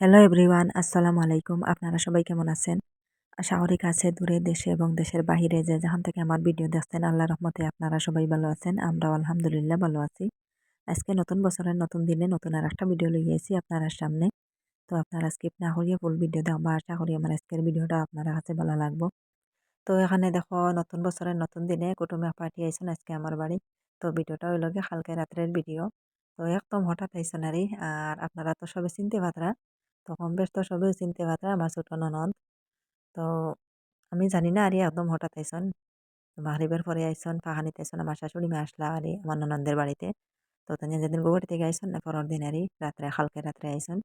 Hello everyone আসসালামু আলাইকুম আপনারা সবাই কেমন আছেন? আশা করি কাছে, দূরে দেশে এবং দেশের বাহিরে যে যেখান থেকে আমার ভিডিও দেখছেন, আল্লাহ রহমতে আপনারা সবাই ভালো আছেন। আমরাও আলহামদুলিল্লাহ ভালো আছি। আজকে নতুন বছরের নতুন দিনে নতুন আর একটা ভিডিও লইয়ে এসেছি আপনারা সামনে। তো আপনারা স্কিপ না করিয়ে ফুল ভিডিও দেখবা আশা করি আমার আজকের ভিডিওটা আপনারা কাছে ভালো লাগবো। তো এখানে দেখো, নতুন বছরের নতুন দিনে কুটুমে পার্টি আইসেন আজকে আমার বাড়ি। তো ভিডিওটা ওই লগে কালকে রাত্রের ভিডিও। তো একদম হঠাৎ আইসেন আর আপনারা তো সবে চিনতে পাত্রা তো কম বেশ তো সবেও চিনতে পাত্রা আমার ছোট ননদ। তো আমি জানি না, আরে একদম হঠাৎ আইসন মাগরিবের পরে আইসন ফাহানিতে আইসন, আমার শাশুড়ি মা আসলা, আরে আমার ননদের বাড়িতে। তো তাই যেদিন গুয়াহাটি থেকে আইসন, না পরের দিন আরে রাত্রে, কালকে রাত্রে আইসন।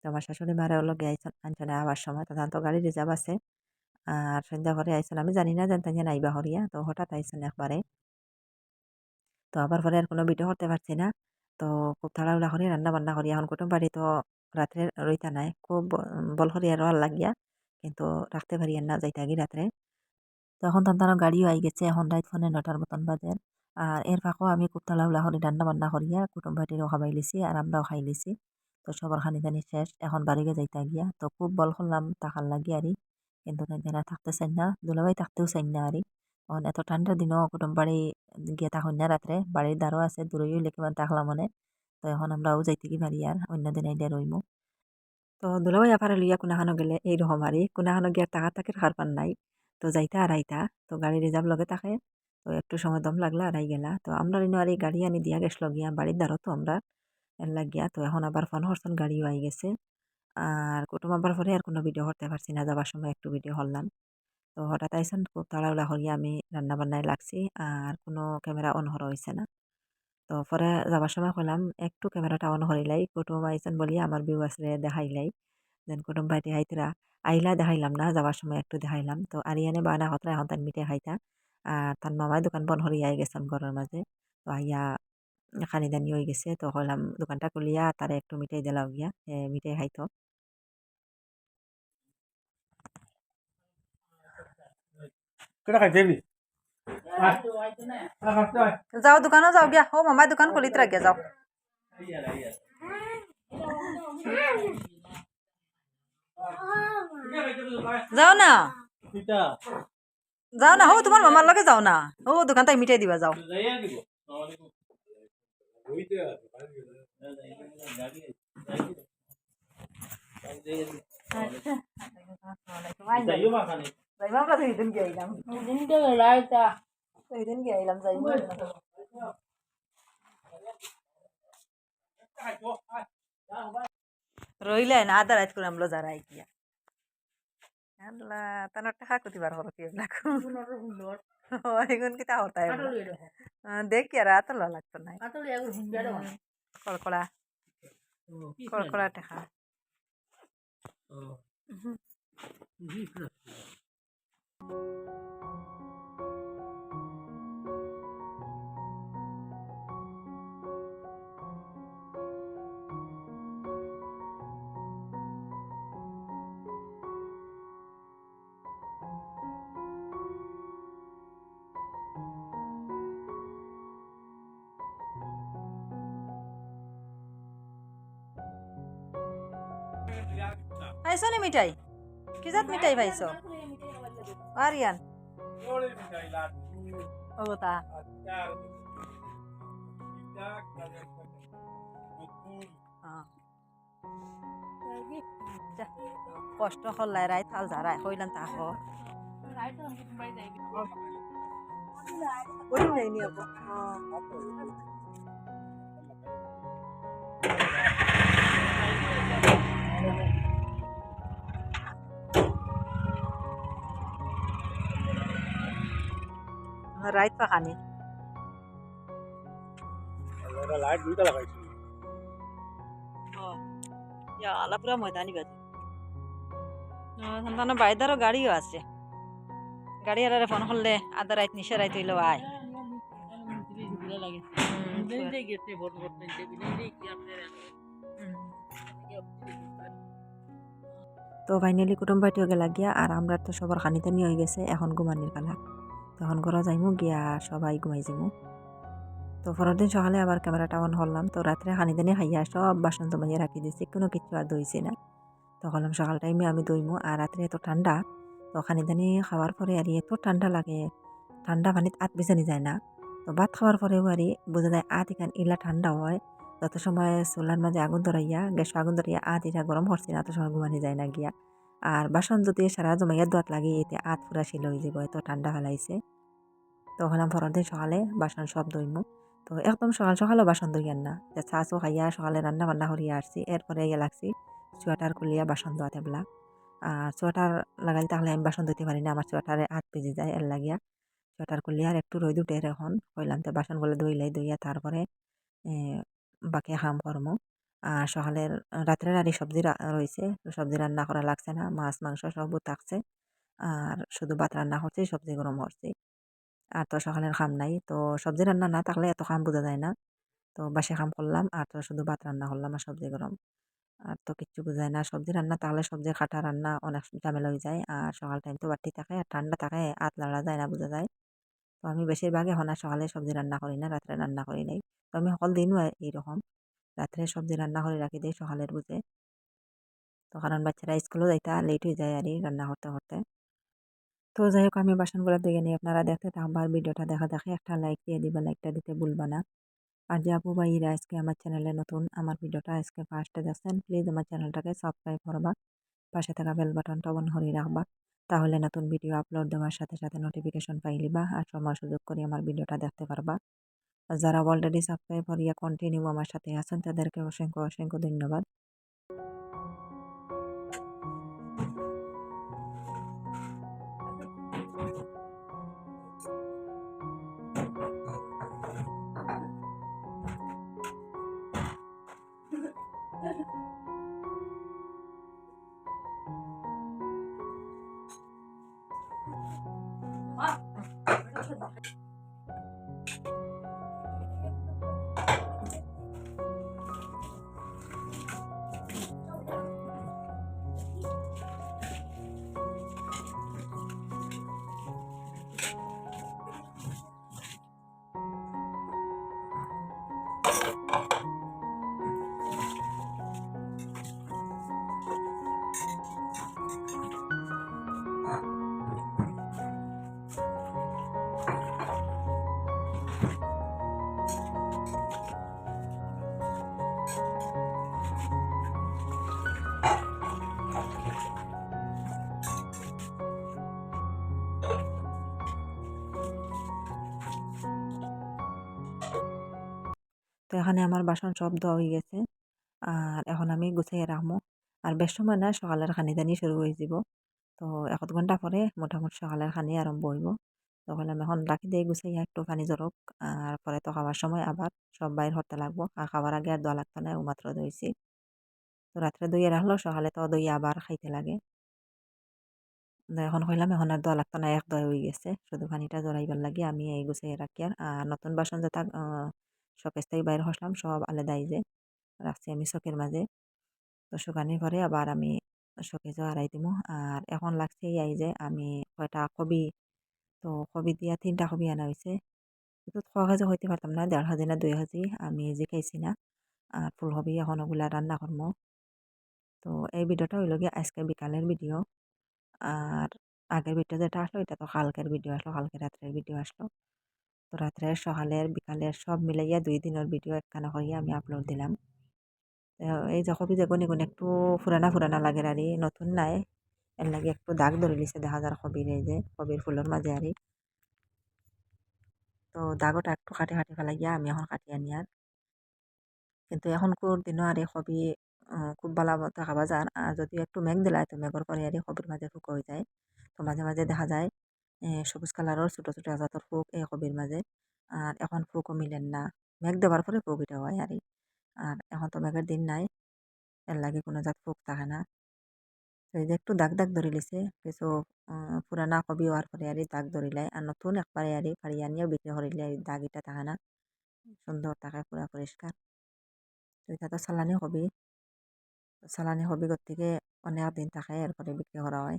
তো আমার শাশুড়ি মারা লগে আইসন, আনছনে আবার সময়। তো তো গাড়ি রিজার্ভ আছে। আর সন্ধ্যা পরে আইসন, আমি জানি না যে নাইবা হরিয়া। তো হঠাৎ আইসন একবারে। তো আবার পরে আর কোনো ভিডিও করতে পারছি না। তো খুব তাড়াহুড়া করে রান্না বান্না করি। এখন কুটুম বাড়ি তো রাত্রে রইতা নাই। খুব বল করি আর লাগিয়া কিন্তু রাখতে পারি না যাইতে আগি রাত্রে তখন তার গাড়িও আই গেছে। এখন রাইত ফোনে নটার মতন বাজে। আর এর ফাঁকও আমি খুব তাড়াহুড়া করে রান্না বান্না করিয়া কুটুম বাড়িরও খাবাই লিছি আর আমরাও খাই লিছি। তো সবার খানি দানি শেষ। এখন বাড়িকে যাইতে গিয়া। তো খুব বল করলাম তাকার লাগি আরি কিন্তু তাই থাকতে চাই না দুলাভাই থাকতেও চাই না আরি এখন এত ঠান্ডার দিনও কুটুম বাড়ি গিয়ে থাকুন না রাত্রে বাড়ির দ্বারও আছে হইলে কিমান থাকলাম মানে। তো এখন আমরাও যাইতে কি পারি আর অন্য দিন আইডিয়া রইমু তো দুলাভাই আপারে লইয়া কোনাখানো গেলে এই এইরকম আরই কোনাখানো গিয়া টাকা টাকির খারপার নাই। তো যাইতা আর আইতা, তো গাড়ি রিজার্ভ লগে থাকে। তো একটু সময় দম লাগলা আর আই গেলা। তো আমরা ইনো আর এই গাড়ি আনি দিয়া গেছিল গিয়া, বাড়ির দ্বারও তো আমরা এর লাগিয়া তো এখন আবার ফোন হরসন গাড়িও আই গেছে। আর কুটুম আবার পরে আর কোনো ভিডিও করতে পারছি না, যাবার সময় একটু ভিডিও করলাম। তো হঠাৎ আইসন খুব তাড়াহুড়া করিয়া আমি রান্না বান্নায় লাগছি, আর কোনো ক্যামেরা অন করা হয়েছে না। তো পরে যাবার সময় কইলাম একটু ক্যামেরাটা অন করিলাই কুটুম আইসেন বলিয়া আমার বিউ আসলে দেখাইলাই। দেন কুটুম বাইতে হাইতরা আইলা দেখাইলাম না যাবার সময় একটু দেখাইলাম। তো আরিয়ানে বানা হতরা এখন তার মিঠে খাইতা। আর তার মামাই দোকান বন হরি আই গেছেন ঘরের মাঝে। তো আইয়া খানি দানি হয়ে গেছে। তো কইলাম দোকানটা খুলিয়া তারে একটু মিঠাই দিলাও গিয়া। মিঠাই খাইতো। কেটা খাইতে যাও দোকানও যাও গিয়া ও মামাই দোকান খুলিত রাখিয়া যাও যাও না? যাও না হো তোমার মামার লগে যাও না। ও দোকান তাই মিঠাই দিবা যাও খানি যাইবা দুই দিন গিয়ে আইলাম দিনটা লাইটা দুই দিন গিয়ে আইলাম যাইবা রইলে না আধা রাত করে আমরা যারা গিয়া আল্লাহ তানোর টাকা কতিবার হলো কি এগুন কি তা হতাই দেখি আর এত লাগতো হুঙ্গা কড়কড়া কড়কড়া টাকা পাইছো নি মিঠাই? কি জাত মিঠাই পাইছো? আরিয়ান ও তা। কষ্ট হল্লাই রাই থাল যারাই হইলাম তা হো। নাই নি রাইত পাখানি লাইট দুইটা লাগাইছি ইয়া আলা পুরা ময়দানি বাজে। সন্তান বাইদারও গাড়িও আছে। গাড়ি আলারে ফোন করলে আধা রাইত নিশা রাইত হইল আয়। তো ফাইনালি কুটুম পার্টিও গেলা গিয়া আর আমরা তো সবার খানিতে নিয়ে হয়ে গেছে এখন ঘুমানির কালা তখন ঘরে যাইমু, গিয়া সবাই ঘুমাই যাইমু। তো পরের দিন সকালে আবার ক্যামেরাটা অন করলাম। তো রাত্রে খানি দানি খাইয়া সব বাসন জমাইয়া রাখি দিয়েছি কোনো কিছু আর ধুইছি না। তো বললাম সকাল টাইমে আমি দইমু আর রাত্রে এত ঠান্ডা, তো খানি দানি খাওয়ার পরে আর এত ঠান্ডা লাগে, ঠান্ডা পানিত আত বিছানি যায় না। তো ভাত খাওয়ার পরেও আর বোঝা যায় আত এখান ইলা ঠান্ডা হয়। যত সময় চুলার মাঝে আগুন ধরাইয়া, গ্যাস আগুন ধরাইয়া আত এটা গরম করছি না, তত সময় ঘুমানি যায় না গিয়া। আর বাসন যদি সারা জমাইয়া দোয়াত লাগে এতে আত পুরা শিল হয়ে যাব এত ঠান্ডা ফেলাইছে তো হলাম পরের দিন সকালে বাসন সব দইমু তো একদম সকাল সকালও বাসন দইয়ান না। যে চা চো খাইয়া সকালে রান্না বান্না করিয়া আসছি। এরপরে ইয়ে লাগছি সোয়েটার খুলিয়া বাসন ধোয়াতে বলা আর সোয়েটার লাগাইলে তাহলে আমি বাসন ধুতে পারি না, আমার সোয়েটারে হাত ভিজে যায় এর লাগিয়া। সোয়েটার খুলিয়া আর একটু রোদ উঠে এখন। কইলাম তো বাসনগুলো ধুইলাই, ধুইয়া তারপরে বাকি কাম করমু। আর সকালের রাত্রের আরে সবজি রয়েছে সবজি রান্না করা লাগছে না। মাছ, মাংস সবও থাকছে। আর শুধু ভাত রান্না করছি, সবজি গরম করছি। আর তো সকালের খাম নাই। তো সবজি রান্না না থাকলে এত খাম বোঝা যায় না। তো বাসে খাম করলাম। আর তো শুধু ভাত রান্না করলাম আর সবজি গরম। আর তো কিচ্ছু বোঝায় না। সবজি রান্না তাহলে সবজি খাটা রান্না অনেক ঝামেলা হয়ে যায়। আর সকাল টাইম তো বাড়তি থাকে। আর ঠান্ডা থাকে। আত লাড়া যায় না বোঝা যায়। তো আমি বেশিরভাগ এখন আর সকালে সবজি রান্না করি না। রাত্রে রান্না করি নাই। তো আমি সকল দিনও এইরকম। রাত্রে সবজি রান্না করে রাখি দিই সকালের বুঝে। তো কারণ বাচ্চারা স্কুলও যাইতে লেট হয়ে যায় আর রান্না করতে করতে। তো যাই হোক, আমি বাসনগুলো ধুয়ে নিই আপনারা দেখতে থাকবার ভিডিওটা দেখা দেখে একটা লাইক দিয়ে দিবা লাইকটা দিতে ভুলবা না। আর যে আপু ভাইরা আজকে আমার চ্যানেলে নতুন, আমার ভিডিওটা আজকে ফার্স্টে দেখছেন প্লিজ আমার চ্যানেলটাকে সাবস্ক্রাইব করবা। পাশে থাকা বেল বাটনটা অন করে রাখবা। তাহলে নতুন ভিডিও আপলোড দেওয়ার সাথে সাথে নোটিফিকেশন পাইলিবা আর সময় সুযোগ করে আমার ভিডিওটা দেখতে পারবা। যারা অলরেডি সাবস্ক্রাইব করিয়া কন্টিনিউ আমার সাথে আছেন তাদেরকে অসংখ্য অসংখ্য ধন্যবাদ। তো এখানে আমার বাসন সব ধোয়া হয়ে গেছে। আর এখন আমি গুছিয়ে রাখব। আর বেশ সময় না সকালের খানি দানি শুরু হয়ে যাব। তো এক ঘণ্টা পরে মোটামুটি সকালের খানি আরম্ভ হইব। তখন আমি এখন রাখি দিয়ে গুছাইয়া একটু পানি জরক আর পরে তো খাওয়ার সময় আবার সব বাইর হতে লাগবো। আর খাওয়ার আগে আর দোয়া লাগতো না মাত্র দইছি তো রাত্রে দইয়ে রাখল সকালে তো দই আবার খাইতে লাগে। এখন কইলাম, এখন আর দোয়া লাগতো না, এক দয় হয়ে গেছে। শুধু পানিটা জড়াইবার লাগে, আমি এই গুছাই রাখি আর। নতুন বাসন যেটা শোকেস থেকে বাইরে হসলাম, সব আলাদাই যে। রাখছি আমি চকের মাঝে। তো শুকানির পরে আবার আমি শোকেজও আড়াই দিব আর এখন লাগছে এই যে আমি কয়টা কবি, তো কবি দিয়া তিনটা কবি আনা হয়েছে কিন্তু ছ কেজি হইতে পারতাম না, দেড় হাজি না দুই হাজি আমি যে খাইছি না। আর ফুলকবি এখন ওগুলা রান্না করব তো এই ভিডিওটা হইল গিয়ে আজকে বিকালের ভিডিও। আর আগের ভিডিও যেটা আসলো, এটা তো কালকের ভিডিও আসলো, কালকে রাত্রের ভিডিও আসলো। তো রাত্রের সকালের বিকালের সব মিলাইয়া দুই দিনের ভিডিও একখানা করিয়া আমি আপলোড দিলাম। এই যে কবি যে গনে গনে একটু ফুরানা ফুরানা লাগে আর, নতুন নাই। এর লাগে একটু দাগ ধরে লিছে দেখা যার কবির এই যে, কবির ফুলের মাঝে আরি। তো দাগটা একটু কাটি কাটি ফেলাইয়া আমি এখন কাটি আনি আর। কিন্তু এখনকার দিনও আর কবি খুব ভালো খাওয়া যান আর যদি একটু মেঘ দিলায় তো মেঘর পরে আর কবির মাঝে ফুক হয়ে যায়। তো মাঝে মাঝে দেখা যায় সবুজ কালারের ছোটো ছোটো জাতের ফুক এই কবির মাঝে আর এখন ফুকও মিলেন না। মেঘ দেওয়ার পরে ফুক এটা হয় আর আর এখন তো মেঘের দিন নাই। এর লাগে কোনো জাত ফুক থাকে না। তো এই যে একটু দাগ দাগ ধরে লিছে। কিছু পুরানা কবি হওয়ার পরে আর দাগ ধরিলে আর নতুন একবারে আর ফাড়ি আনিয়েও বিক্রি করিলে দাগ এটা থাকে না। সুন্দর থাকে পুরা পরিষ্কার এটা তো সালানি কবি। সালানি কবি থেকে অনেক দিন থাকে এরপরে বিক্রি করা হয়।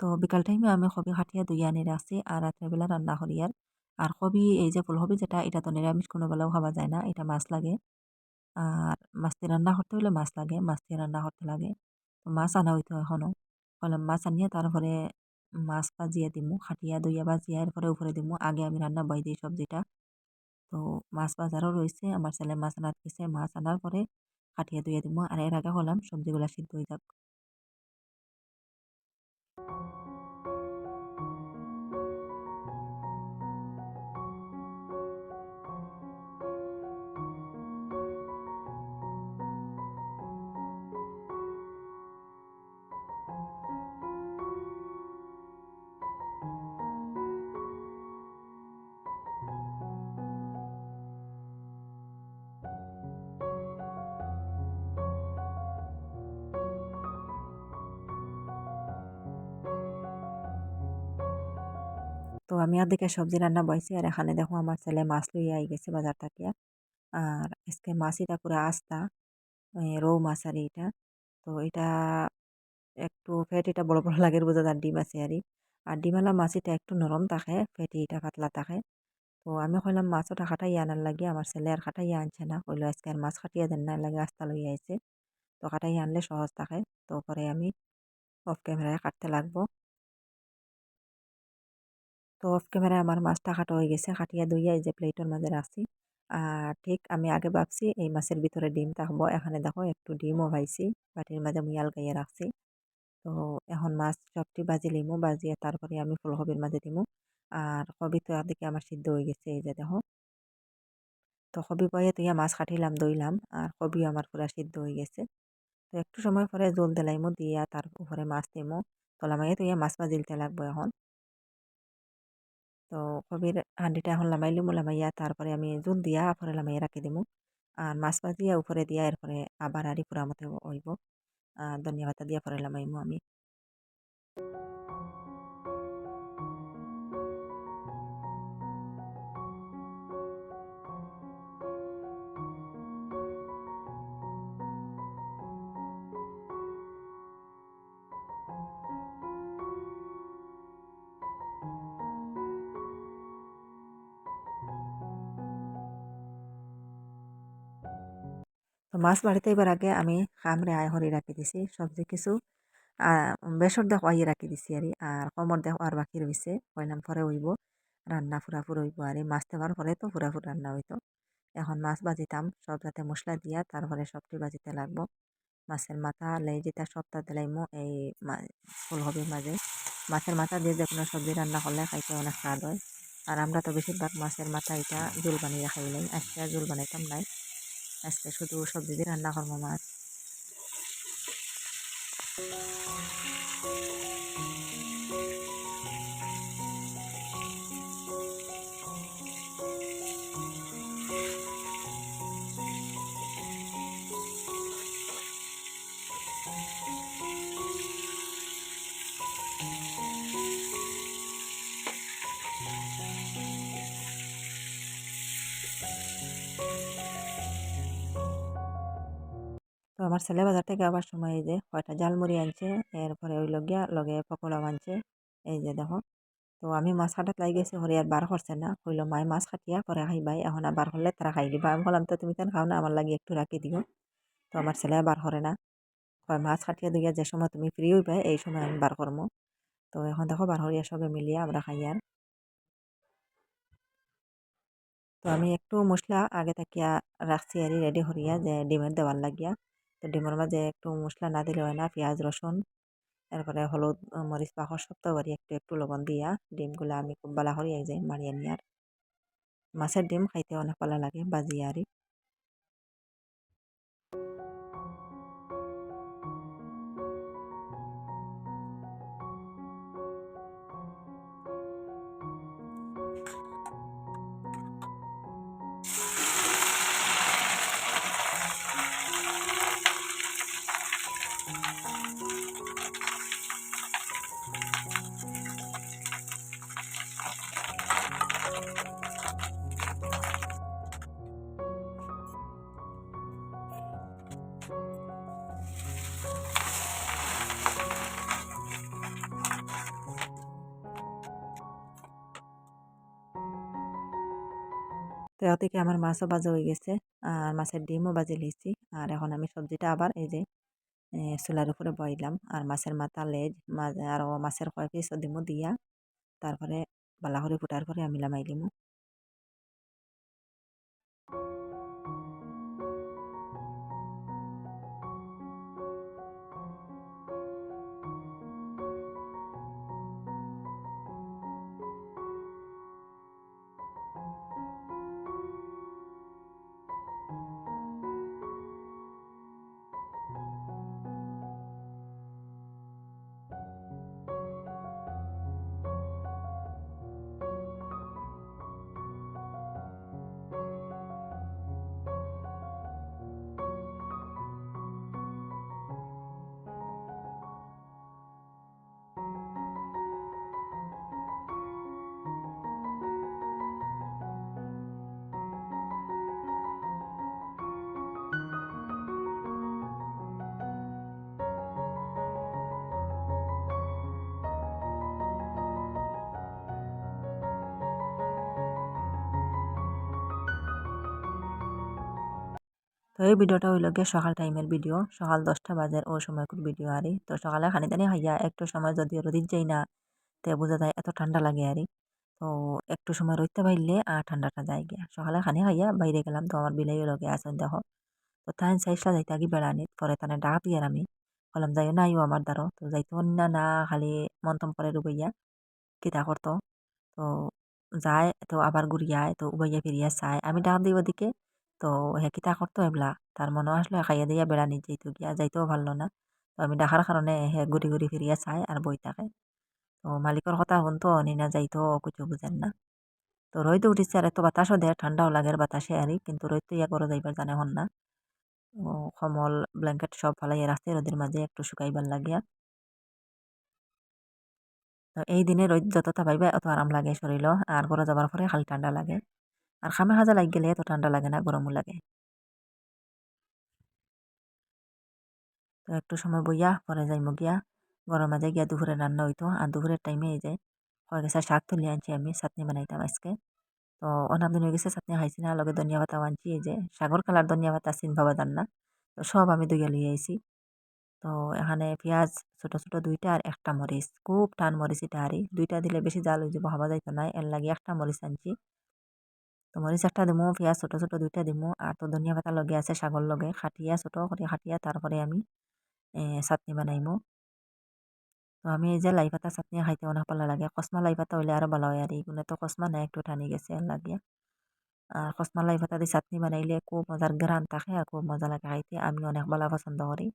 তো বিকাল টাইমে আমি কবি খাটিয়া দুই আনি রাখছি আর রাত্রেবেলা রান্না করি আর। আর কবি এই যে ফুলকবি যেটা, এটা তো নিরামিষ, কোনো বেলাও খাওয়া যায় না, এটা মাছ লাগে। আর মাছ দিয়ে রান্না করতে হলে মাছ লাগে, মাছ দিয়ে রান্না করতে লাগে। তো মাছ আনা হইতো এখনও কলাম মাছ আনিয়ে তারপরে মাছ ভাজিয়ে দিমু খাটিয়া দইয়া ভাজিয়া এরপরে উপরে দিমু, আগে আমি রান্না বই দিই সবজিটা। তো মাছ বাজারও রয়েছে, আমার ছেলে মাছ আনার দিছে, মাছ আনার পরে কাটিয়ে ধুয়ে দিমু। আর এর আগে হলাম সবজিগুলা সিদ্ধ হয়ে যাক। আমি অর্ধেকে সবজি রান্না বইছি আর এখানে দেখো আমার ছেলে মাছ লইয়া আই গেছে বাজার থেকে আর আজকে মাছ এটা পুরো আস্তা রৌ মাছ আর এটা তো এটা একটু ফ্যাট এটা বড় বড় লাগে বোঝা যার ডিম আছে আর আর ডিমালা মাছ এটা একটু নরম থাকে ফ্যাটি এটা পাতলা থাকে। তো আমি কইলাম মাছ ওটা খাটাইয়া আনার লাগে, আমার ছেলে আর খাটাইয়া আনছে না। কইলো আজকে আর মাছ খাটিয়া দেন না, লাগে আস্তা লইয়া আইছে। তো খাটাইয়া আনলে সহজ থাকে। তো পরে আমি অফ ক্যামেরায় কাটতে লাগবো। তো অফ ক্যামেরায় আমার মাছটা কাটা হয়ে গেছে, কাটিয়া দইয়া এই যে প্লেটের মাঝে রাখছি। আর ঠিক আমি আগে ভাবছি এই মাছের ভিতরে ডিম থাকব, এখানে দেখো একটু ডিমও ভাইছি, বাটির মাঝে মুই গাইয়ে রাখছি। তো এখন মাছ সবটি বাজি লিমু বাজিয়ে তারপরে আমি ফুলকপির মাঝে দিমু। আর কবি তো দিকে আমার সিদ্ধ হয়ে গেছে, এই যে দেখো। তো কবি বয়ে তুইয়া মাছ কাটিলাম দইলাম আর কবিও আমার পুরা সিদ্ধ হয়ে গেছে। তো একটু সময় পরে জল দিলাইমু দিয়া তার উপরে মাছ দিমু। তলামাইয়ে তুইয়া মাছ ভাজিলতে লাগবো এখন। তো কবির হাঁডিটা এখন লামাই লিমু লামাইয়া তারপরে আমি জুল দিয়া পরে লামাইয়া রাখি দিমু আর মাছ ভাজিয়া উপরে দিয়া এরপরে আবার আরি পুরা মতো হইব আর ধনিয়া পাতা দিয়া পরে লামাইমু আমি মাছ বাড়িতে এবার আগে আমি খামরে আয় হরি রাখি দিছি সবজি কিছু বেসর দেখ আইয়ে রাখি দিছি আর আর কমর দেখ আর বাকি রয়েছে কইলাম পরে হইব রান্না ফুরা ফুর হইব আর মাছ দেওয়ার পরে তো ফুরা ফুর রান্না হইতো এখন মাছ বাজিতাম সব যাতে মশলা দিয়া তারপরে সবটি বাজিতে লাগবো মাছের মাথা, লেই যেটা সবটা দিলাইমো এই ফুলকপির মাঝে মাছের মাথা দিয়ে যে কোনো সবজি রান্না করলে খাইতে অনেক স্বাদ হয় আর আমরা তো বেশিরভাগ মাছের মাথা এটা জোল বানিয়ে খাইলাই আজকে জোল বানাইতাম নাই আজকে শুধু সবজি দিয়ে রান্না করব মাছ। আমার ছেলে বাজার থেকে আবার সময় এই যে কয়টা জালমুড়ি আনছে, এরপরে ওই লগিয়া লগে পকোড়াও আনছে এই যে দেখো, তো আমি মাছ কাটাত লাই গেছি, হরে আর বার করছে না। কইলো মাই মাছ কাটিয়া পরে খাইবাই, এখন আর বার করলে তারা খাই দিবা। আমি বললাম, তো তুমি তেন খাও না, আমার লাগে একটু রাখি দিও। তো আমার ছেলে বার করে না। কয়, মাছ কাটিয়া দিয়া যে সময় তুমি ফ্রি হইবে, এই সময় আমি বার করব তো এখন দেখো, বার হরিয়া সবে মিলিয়া আমরা খাই আর। তো আমি একটু মশলা আগে থাকিয়া রাখছি আর রেডি হরিয়া যে ডিমের দেওয়ার লাগিয়া। তো ডিমের মাঝে একটু মশলা না দিলে হয় না, পেঁয়াজ, রসুন, তারপরে হলুদ মরিচ পাখর সব বাড়ি একটু একটু লবণ দিয়া ডিমগুলো আমি খুব ভালো করি এক জায়গায় মারিয়ে নিয়ে আর। মাছের ডিম খাইতে অনেক ভালো লাগে বাজিয়ে আরি। সেও থেকে আমার মাছও ভাজা হয়ে গেছে। আর মাছের ডিমও বাজে লিয়েছি আর এখন আমি সবজিটা আবার এই যে চুলার উপরে বইলাম। আর মাছের মাথা, লেজ আর মাছের কয় পিসও ডিমও দিয়া তারপরে বালা করে ফুটার পরে আমি লামাই দিমু। তো এই ভিডিওটা হইল গিয়ে সকাল টাইমের ভিডিও সকাল দশটা বাজের ও সময়কুর ভিডিও আরি। তো সকালে খানি দানি খাইয়া একটু সময় যদি রোদির যাই না, তে বোঝা যায় এত ঠান্ডা লাগে আরি। তো একটু সময় রইতে পারলে আর ঠান্ডাটা যায় গিয়া। সকালে খানি খাইয়া বাইরে গেলাম, তো আমার বিলাইও লগে আসেন দেখো। তো তাই চাইসলা যাইতে আগে বেড়ানি পরে তানে ডাক দিয়ে আমি। বললাম যাইও না আইও আমার দ্বারো তো যাইতো না না খালি মন্তম করে রুবাইয়া কিতা করতো। তো যায়, তো আবার ঘুরিয়ায় তো উবাইয়া ফিরিয়া চায়। আমি ডাক দিই ওদিকে তো হে কিতা করতো এবলা তার মনে আসলো খাইয়া দিয়া বেড়ানি যাইতো গিয়া যাইতেও পারল না তো আমি ডাকার কারণে হে ঘুরি ঘুরি ফিরিয়া চায় আর বই থাকে। তো মালিকর কথা শুনতো অনি না যাইতো কিছু বুঝেন না। তো রইতে উঠিছে আর এত বাতাসও দেয় ঠান্ডাও লাগের বাতাসে আরি কিন্তু রইতে ইয়া করে যাইবার জানে হন না? কমল ব্ল্যাঙ্কেট সব ফালাইয়া রাখছে রোদের মাঝে একটু শুকাইবার লাগিয়া তো এই দিনে রোদ যত পাইবা অত আরাম লাগে শরীর আর ঘরে যাবার পরে খালি ঠান্ডা লাগে। আর খামে খাজা লাগ গেলে এত ঠান্ডা লাগে না, গরমও লাগে। তো একটু সময় বইয়া, পরে যাইমু গিয়া গরম মাঝে গিয়া দুপুরে রান্না হইতো। আর দুপুরের টাইমে এই যে হয়ে গেছে শাক তুলে আনছি আমি, চাটনি বানাইতাম আজকে। তো অনেক দিন হয়ে গেছে চাটনি খাইছি না, লগে ধনিয়া পাতাও আনছি, এই যে সাগর কালার ধনিয়া পাতা চিন ভাবা দান না। তো সব আমি দুইয়া লইয়া আইছি। তো এখানে পেঁয়াজ ছোট ছোট দুইটা আর একটা মরিচ। খুব টান মরিচ এটা আরি দুইটা দিলে বেশি জাল হয়ে যাব ভাবা যাইতো না। এর লাগে একটা মরিচ আনছি। তো মরিচ একটা দিমু, পেঁয়াজ ছোট ছোট দুইটা দিমু আর তো ধনিয়া পাতা লগে আছে শাগর লগে। খাটিয়া, ছোট করে খাটিয়া তারপরে আমি চাটনি বানাইমু। তো আমি এই যে লাই পাতা চাটনি খাইতে অনেক ভালো লাগে কসমা লাই পাতা হইলে আরও ভালো হয় আর এইগুলো তো কসমা নাই, একটু টানি গেছে লাগিয়া আর কসমা লাই পাতা দিয়ে চাটনি বানাইলে খুব মজার গ্রান থাকে আর খুব মজা লাগে খাইতে আমি অনেক ভালো পছন্দ করি।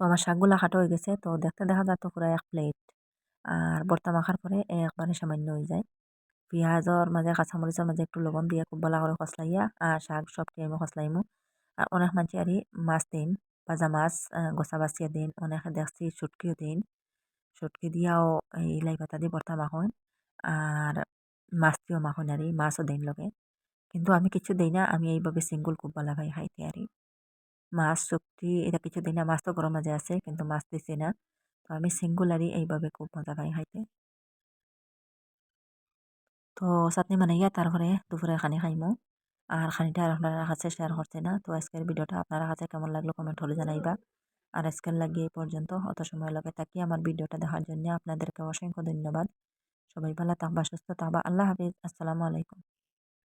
তো আমার শাকগুলো কাটা হয়ে গেছে। তো দেখতে দেখা যাতো পুরো এক প্লেট আর ভর্তা মাখার পরে একবারে সামান্য হয়ে যায়। পেঁয়াজর মাঝে, কাঁচামরিচের মাঝে একটু লবণ দিয়ে খুব ভালো করে খসলাইয়া আর শাক সবটি আমি খসলাইমু। আর অনেক মানুষ আরই মাছ দিন, ভাজা মাছ গোসা বাছিয়া দিন, অনেকে দেখছি সুটকিও দিন। সুটকি দিয়াও এই লাই পাতা দিয়ে ভর্তা মাখন আর মাছ দিয়েও মাখন আরই মাছও দিন লগে। কিন্তু আমি কিছু দিই না, আমি এইভাবে সিঙ্গুল খুব ভালো পাই খাইতে আরই মাছ শুক্তি এটা কিছু দিই না মাছ তো গরম মাঝে আছে, কিন্তু মাছ দিছি না। তো আমি সিঙ্গুলারই এইভাবে খুব মজা পাই খাইতে। তো চাটনি বানাইয়া তারপরে দুপুরে খানি খাইমু আর খানিটা আর আপনারা কাছে শেয়ার করছে না। তো আজকের ভিডিওটা আপনারা কাছে কেমন লাগল কমেন্ট হলে জানাইবা। আর আজকের লাগিয়ে এই পর্যন্ত অত সময় লাগে থাকি আমার ভিডিওটা দেখার জন্য আপনাদেরকে অসংখ্য ধন্যবাদ। সবাই ভালো থাকবা, সুস্থ থাকবা। আল্লাহ হাফিজ। আসসালামু আলাইকুম।